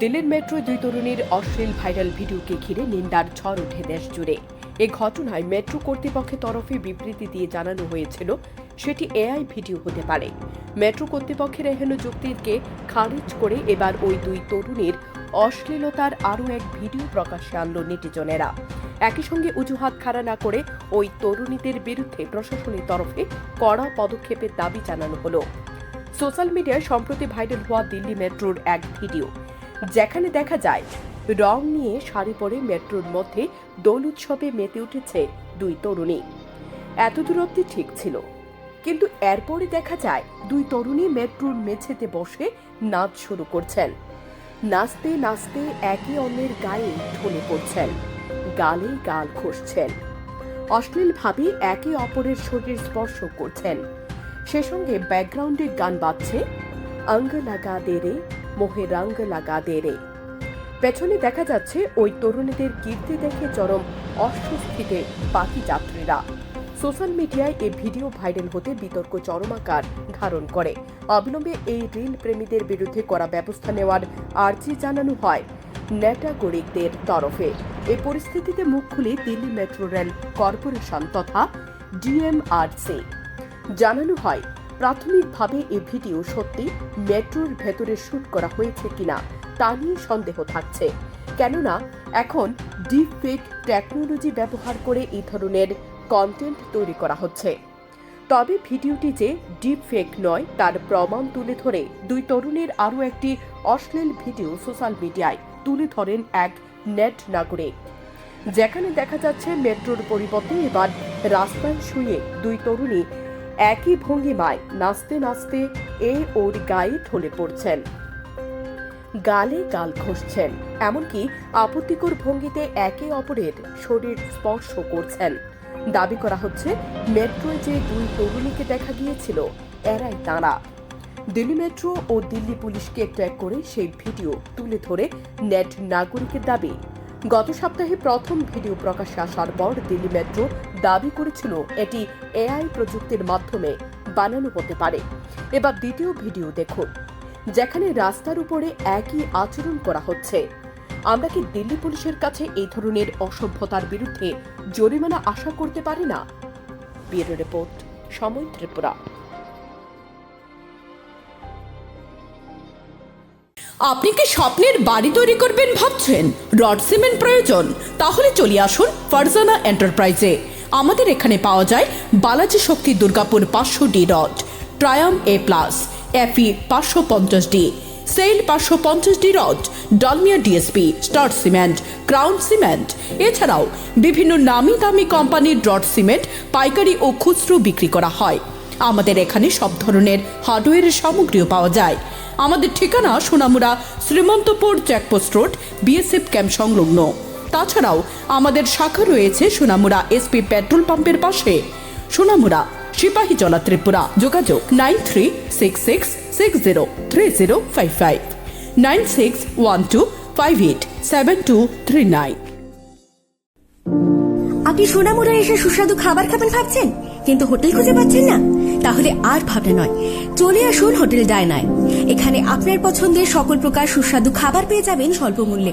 দিল্লির মেট্রো দুই তরুণীর অশ্লীল ভাইরাল ভিডিওকে ঘিরে নিন্দার ঝড় ওঠে দেশ জুড়ে। এ ঘটনায় মেট্রো কর্তৃপক্ষের তরফে বিবৃতি দিয়ে জানানো হয়েছিল, সেটি এআই ভিডিও হতে পারে। মেট্রো কর্তৃপক্ষের এহেন যুক্তিকে খারিজ করে এবার ওই দুই তরুণীর অশ্লীলতার আরও এক ভিডিও প্রকাশ্যে আনল নেটিজনেরা। একই সঙ্গে অজুহাত খাড়া না করে ওই তরুণীদের বিরুদ্ধে প্রশাসনের তরফে কড়া পদক্ষেপের দাবি জানানো হলো। সোশ্যাল মিডিয়ায় সম্প্রতি ভাইরাল হওয়া দিল্লি মেট্রোর এক ভিডিও। যেখানে দেখা যায়, রং নিয়ে শাড়ি পরে মেট্রোর মধ্যে দোল উৎসবে মেতে উঠেছে দুই তরুণী। এত দূর অব্দি ঠিক ছিল। কিন্তু এরপরে দেখা যায়, দুই তরুণী মেট্রোর মেঝেতে বসে নাচ শুরু করছেন। নাচতে নাচতে একে অন্যের গায়ে ঢলে পড়ছেন। গালে গাল ঘষছেন। অশ্লীলভাবে একে অপরের শরীর স্পর্শ করছেন। সে সঙ্গে ব্যাকগ্রাউন্ডে গান বাজছে অঙ্গ লাগা দে রে মোহে রঙ্গ লাগা দে রে পেছনে দেখা যাচ্ছে ওই তরুণীদের কীর্তি দেখে চরম অস্বস্তিতে বাকি যাত্রীরা। সোশ্যাল মিডিয়ায় এই ভিডিও ভাইরাল হতে বিতর্ক চরমাকার ধারণ করে। অবিলম্বে এই রিল প্রেমীদের বিরুদ্ধে করা ব্যবস্থা নেওয়ার আর্জি জানানো হয় নেটাগরিকদের তরফে। এই পরিস্থিতিতে মুখ খুলে দিল্লি মেট্রো রেল কর্পোরেশন তথা ডিএমআরসি। জানানো হয় প্রাথমিকভাবে এই ভিডিও সত্যি মেট্রোর ভেতরে শুট করা হয়েছে কিনা তা নিয়ে সন্দেহ থাকছে। কেননা, এখন ডিপ ফেক টেকনোলজি ব্যবহার করে এই ধরনের কন্টেন্ট তৈরি করা হচ্ছে। তবে ভিডিওটি যে ডিপ ফেক নয়, তার প্রমাণ তুলে ধরে দুই তরুণের আরও একটি অশ্লীল ভিডিও সোশ্যাল মিডিয়ায় তুলে ধরেন এক নেট নাগরিক। যেখানে দেখা যাচ্ছে, মেট্রোর পরিবর্তে এবার রাস্তায় শুয়ে দুই তরুণী একই ভঙ্গিমায় নাচতে নাচতে এ ওর গায়ে ঢলে পড়ছেন। গালে গাল ঘষছেন, এমনকি আপত্তিকর ভঙ্গিতে একে অপরের শরীর স্পর্শ করছেন। দাবি করা হচ্ছে, মেট্রোয় যে দুই তরুণীকে দেখা গিয়েছিল, এরাই তাঁরা। দিল্লি মেট্রো ও দিল্লি পুলিশকে ট্র্যাক করে সেই ভিডিও তুলে ধরে নেট নাগরিকের দাবি। গত সপ্তাহে প্রথম ভিডিও প্রকাশ্যে আসার পর দিল্লি মেট্রো দাবি করেছিল এটি এআই প্রযুক্তির মাধ্যমে বানানো হতে পারে। এবার দ্বিতীয় ভিডিও দেখুন, যেখানে রাস্তার উপরে একই আচরণ করা হচ্ছে। আমরা কি দিল্লি পুলিশের কাছে এই ধরনের অসভ্যতার বিরুদ্ধে জরিমানা আশা করতে পারি না? ব্যুরো রিপোর্ট, সময় ত্রিপুরা। আপনি কি স্বপ্নের বাড়ি তৈরি করবেন ভাবছেন? রড সিমেন্ট প্রয়োজন? তাহলে চলে আসুন ফারজানা এন্টারপ্রাইজে। আমাদের এখানে পাওয়া যায় বালাজি শক্তি দুর্গাপুর পাঁচশো ডি রড, ট্রায়াম এ প্লাস, এফি পাঁচশো পঞ্চাশ ডি, সেল পাঁচশো পঞ্চাশ D rod, Dalmia DSP, star cement, crown cement. এছাড়াও বিভিন্ন নামি দামি কোম্পানির রড সিমেন্ট, পাইকারি ও খুচরো বিক্রি করা হয়। আমাদের এখানে সব ধরনের হার্ডওয়্যারের সামগ্রীও পাওয়া যায়। আমাদের ঠিকানা Sonamura Srimantapur check post road BSF camp সংলগ্ন। তাছাড়াও আমাদের শাখা রয়েছে সোনামুড়া এসপি পেট্রোল পাম্পের পাশে। সোনামুড়া, সিপাহী জলা ত্রিপুরা। যোগাযোগ nine three six six six zero three zero five five. Nine six one two five eight seven two three nine. আপনি সোনামুড়া এসে সুস্বাদু খাবার খাবেন ভাবছেন? কিন্তু হোটেল খুঁজে পাচ্ছেন না? তাহলে আর ভাবনা নয়। চলে আসুন হোটেল ডায়নায়। এখানে আপনার পছন্দের সকল প্রকার সুস্বাদু খাবার পেয়ে যাবেন স্বল্প মূল্যে